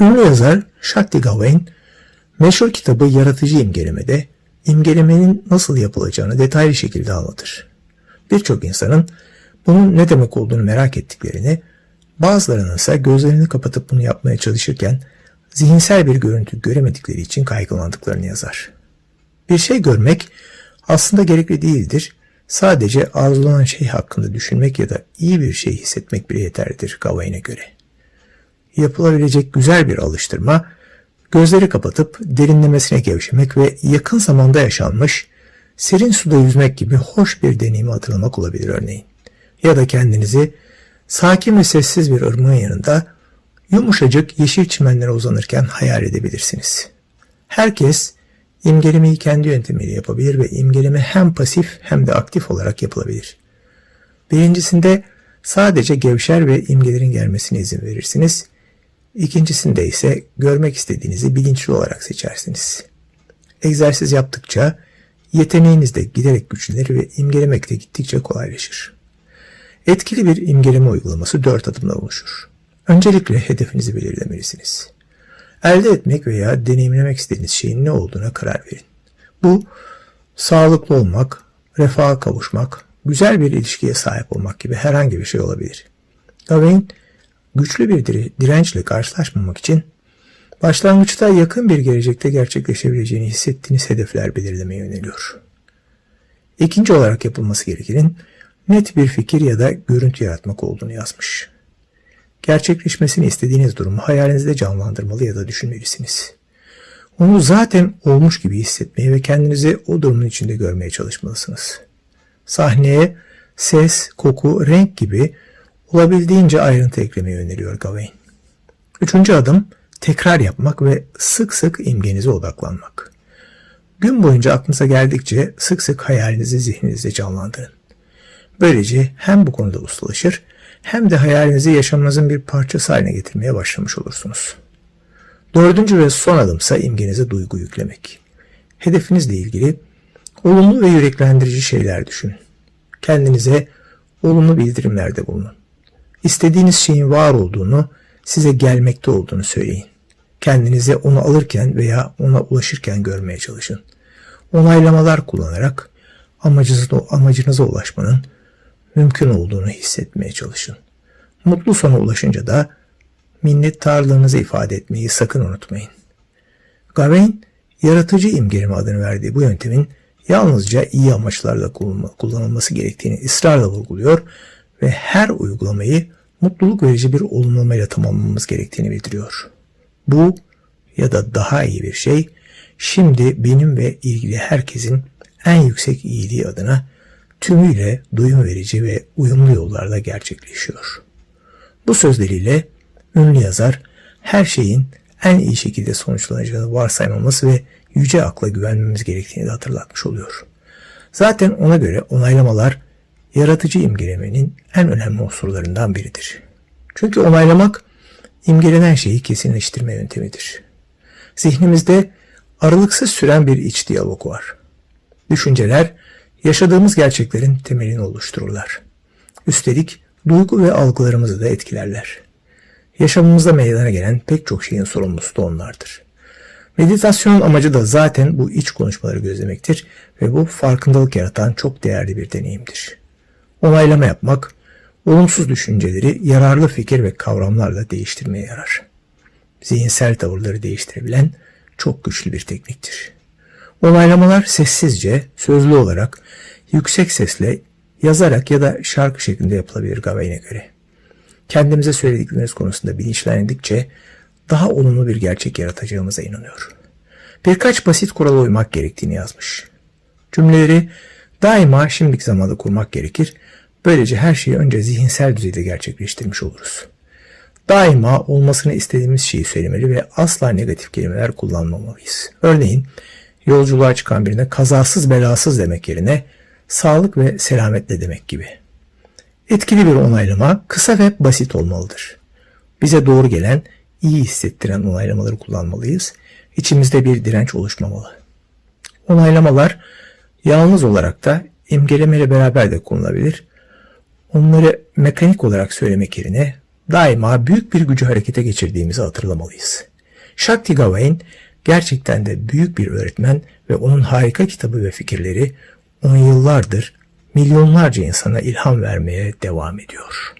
Ünlü yazar Shakti Gawain, meşhur kitabı Yaratıcı İmgelemede imgelemenin nasıl yapılacağını detaylı şekilde anlatır. Birçok insanın bunun ne demek olduğunu merak ettiklerini, bazılarının ise gözlerini kapatıp bunu yapmaya çalışırken zihinsel bir görüntü göremedikleri için kaygılandıklarını yazar. Bir şey görmek aslında gerekli değildir. Sadece arzulanan şey hakkında düşünmek ya da iyi bir şey hissetmek bile yeterlidir Gawain'e göre. Yapılabilecek güzel bir alıştırma, gözleri kapatıp derinlemesine gevşemek ve yakın zamanda yaşanmış, serin suda yüzmek gibi hoş bir deneyimi hatırlamak olabilir örneğin. Ya da kendinizi sakin ve sessiz bir ırmağın yanında yumuşacık yeşil çimenlere uzanırken hayal edebilirsiniz. Herkes imgelemeyi kendi yöntemiyle yapabilir ve imgeleme hem pasif hem de aktif olarak yapılabilir. Birincisinde sadece gevşer ve imgelerin gelmesine izin verirsiniz. İkincisinde ise görmek istediğinizi bilinçli olarak seçersiniz. Egzersiz yaptıkça yeteneğiniz de giderek güçlenir ve imgelemek de gittikçe kolaylaşır. Etkili bir imgeleme uygulaması dört adımda oluşur. Öncelikle hedefinizi belirlemelisiniz. Elde etmek veya deneyimlemek istediğiniz şeyin ne olduğuna karar verin. Bu, sağlıklı olmak, refaha kavuşmak, güzel bir ilişkiye sahip olmak gibi herhangi bir şey olabilir. Gawain, güçlü bir dire- dirençle karşılaşmamak için başlangıçta yakın bir gelecekte gerçekleşebileceğini hissettiğiniz hedefler belirlemeye yöneliyor. İkinci olarak yapılması gerekenin net bir fikir ya da görüntü yaratmak olduğunu yazmış. Gerçekleşmesini istediğiniz durumu hayalinizde canlandırmalı ya da düşünmelisiniz. Onu zaten olmuş gibi hissetmeye ve kendinizi o durumun içinde görmeye çalışmalısınız. Sahneye ses, koku, renk gibi olabildiğince ayrıntı eklemeyi öneriyor Gawain. Üçüncü adım tekrar yapmak ve sık sık imgenize odaklanmak. Gün boyunca aklınıza geldikçe sık sık hayalinizi zihninizde canlandırın. Böylece hem bu konuda ustalaşır hem de hayalinizi yaşamınızın bir parçası haline getirmeye başlamış olursunuz. Dördüncü ve son adımsa imgenize duygu yüklemek. Hedefinizle ilgili olumlu ve yüreklendirici şeyler düşünün. Kendinize olumlu bildirimlerde bulunun. İstediğiniz şeyin var olduğunu, size gelmekte olduğunu söyleyin. Kendinize onu alırken veya ona ulaşırken görmeye çalışın. Onaylamalar kullanarak amacınıza, amacınıza ulaşmanın mümkün olduğunu hissetmeye çalışın. Mutlu sona ulaşınca da minnettarlığınızı ifade etmeyi sakın unutmayın. Gawain, yaratıcı imgeleme adını verdiği bu yöntemin yalnızca iyi amaçlarla kullanılma- kullanılması gerektiğini ısrarla vurguluyor ve her uygulamayı mutluluk verici bir olumlamayla tamamlamamız gerektiğini bildiriyor. Bu ya da daha iyi bir şey şimdi benim ve ilgili herkesin en yüksek iyiliği adına tümüyle duyum verici ve uyumlu yollarla gerçekleşiyor. Bu sözleriyle ünlü yazar her şeyin en iyi şekilde sonuçlanacağını varsaymamız ve yüce akla güvenmemiz gerektiğini de hatırlatmış oluyor. Zaten ona göre onaylamalar yaratıcı imgelemenin en önemli unsurlarından biridir. Çünkü onaylamak imgelenen şeyi kesinleştirme yöntemidir. Zihnimizde aralıksız süren bir iç diyalog var. Düşünceler yaşadığımız gerçeklerin temelini oluştururlar. Üstelik duygu ve algılarımızı da etkilerler. Yaşamımızda meydana gelen pek çok şeyin sorumlusu da onlardır. Meditasyonun amacı da zaten bu iç konuşmaları gözlemektir ve bu farkındalık yaratan çok değerli bir deneyimdir. Onaylama yapmak, olumsuz düşünceleri yararlı fikir ve kavramlarla değiştirmeye yarar. Zihinsel tavırları değiştirebilen çok güçlü bir tekniktir. Onaylamalar sessizce, sözlü olarak, yüksek sesle, yazarak ya da şarkı şeklinde yapılabilir Gawain'e göre. Kendimize söylediklerimiz konusunda bilinçlendikçe daha olumlu bir gerçek yaratacağımıza inanıyor. Birkaç basit kurala uymak gerektiğini yazmış. Cümleleri daima şimdiki zamanda kurmak gerekir. Böylece her şeyi önce zihinsel düzeyde gerçekleştirmiş oluruz. Daima olmasını istediğimiz şeyi söylemeli ve asla negatif kelimeler kullanmamalıyız. Örneğin yolculuğa çıkan birine kazasız belasız demek yerine sağlık ve selametle demek gibi. Etkili bir onaylama kısa ve basit olmalıdır. Bize doğru gelen, iyi hissettiren onaylamaları kullanmalıyız. İçimizde bir direnç oluşmamalı. Onaylamalar yalnız olarak da imgelemeyle beraber de kullanılabilir. Onları mekanik olarak söylemek yerine daima büyük bir gücü harekete geçirdiğimizi hatırlamalıyız. Shakti Gawain gerçekten de büyük bir öğretmen ve onun harika kitabı ve fikirleri on yıllardır milyonlarca insana ilham vermeye devam ediyor.